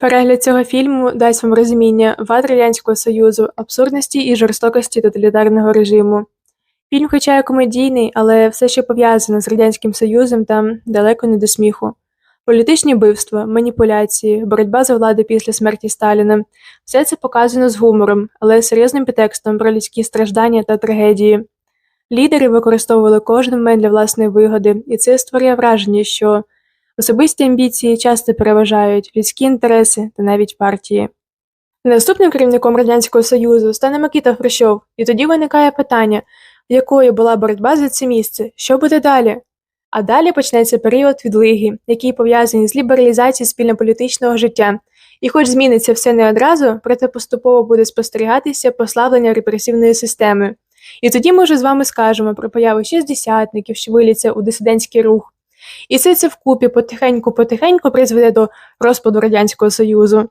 Перегляд цього фільму дасть вам розуміння вад Радянського Союзу, абсурдності і жорстокості тоталітарного режиму. Фільм, хоча й комедійний, але все, що пов'язане з Радянським Союзом, там далеко не до сміху. Політичні вбивства, маніпуляції, боротьба за владу після смерті Сталіна все це показано з гумором, але серйозним підтекстом про людські страждання та трагедії. Лідери використовували кожен момент для власної вигоди, і це створює враження, що особисті амбіції часто переважають людські інтереси та навіть партії. Наступним керівником Радянського Союзу стане Микита Хрущов, і тоді виникає питання, якою була боротьба за це місце, що буде далі? А далі почнеться період відлиги, який пов'язаний з лібералізацією спільнополітичного життя. І хоч зміниться все не одразу, проте поступово буде спостерігатися послаблення репресивної системи. І тоді ми вже з вами скажемо про появу шістдесятників, що виліться у дисидентський рух. І все це вкупі потихеньку-потихеньку призведе до розпаду Радянського Союзу.